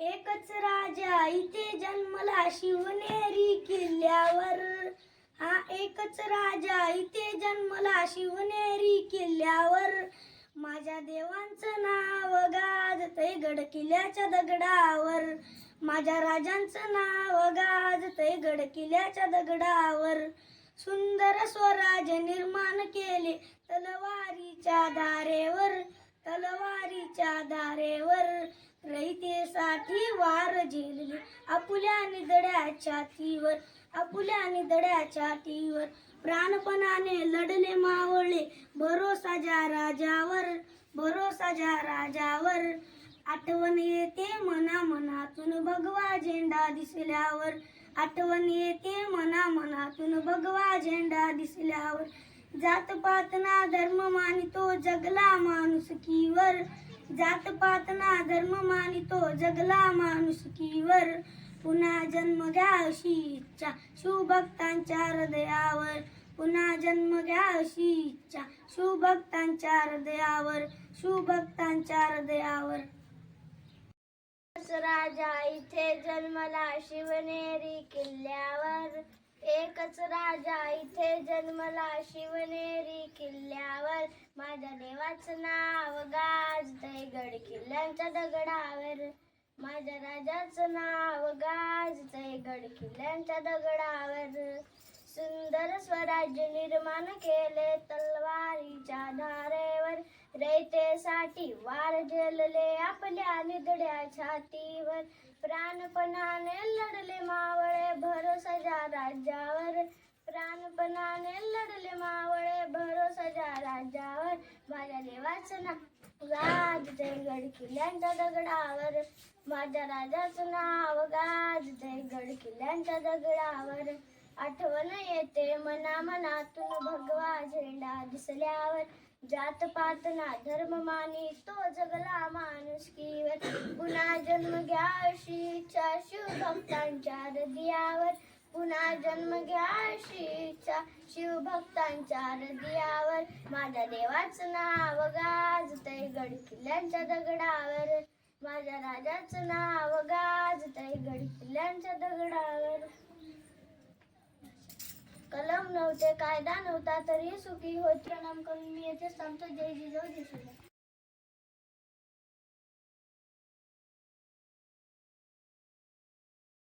एकच राजा इथे जन्मला शिवनेरी किल्ल्यावर. हा एकच राजा इथे जन्मला शिवनेरी किल्ल्यावर. माझ्या देवांचं नाव गाजतय गड किल्ल्याच्या दगडावर. माझ्या राजांचं नाव गाजतय गड किल्ल्याच्या दगडावर. सुंदर स्वराज निर्माण केले तलवारीच्या धारेवर तलवारीच्या धारेवर झेलले. आपुल्या आणि दड्याच्या तीवर आपुल्या आणि दड्याच्या तीवर प्राणपणाने लढले मावळे भरोसा ज्या राजावर भरोसा ज्या राजावर. आठवण येते मना मनातून भगवा झेंडा दिसल्यावर. आठवण येते मना मनातून भगवा झेंडा दिसल्यावर. जात पातना धर्म मानितो जगला माणुसकीवर. जात पात ना धर्म मानितो जगला माणुसकीवर पुन्हा जन्म घ्या अशी इच्छा शिवभक्तांच्या हृदयावर. पुन्हा जन्म घ्या अशी इच्छा शिवभक्तांच्या हृदयावर शिवभक्तांच्या हृदयावर. राजा इथे जन्मला शिवनेरी किल्ल्यावर. एकच राजा इथे जन्मला. शिवनेरी किल्ल्यावर माझ्या देवाचं नाव गाजतय. गड किल्ल्यांच्या दगडावर माझ्या राजाचं नाव गाजतय. गड किल्ल्यांच्या दगडावर सुंदर स्वराज्य निर्माण केले. तलवारीच्या रयतेसाठी वार जलले आपल्या निदड्या छातीवर. प्राणपणाने लढले मावळे भरोसाच्या राज्यावर. प्राणपणाने लढले मावळे भरोसाच्या राज्यावर. माझ्या देवाचं नाव गाज जयगड किल्ल्यांच्या दगडावर. माझ्या राजाचं नाव गाज जयगड किल्ल्यांच्या दगडावर. आठवण येते मना मनातून भगवा झेंडा दिसल्यावर. जात पात ना धर्म मानी तो जगला माणुसकीवर पुन्हा जन्म घ्या अशी इच्छा शिवभक्तांच्या हृदयावर. पुन्हा जन्म घ्या अशी इच्छा शिवभक्तांच्या हृदयावर. माझ्या देवाचं नाव गाजतय गड किल्ल्यांच्या दगडावर. माझ्या राजाचं नाव गाजतय गड किल्ल्यांच्या दगडावर. कलम नव्हते कायदा नव्हता तरी सुखी होत. प्रणाम करून मी येथे सांगतो. जय जिजाऊ जय श्रीराम.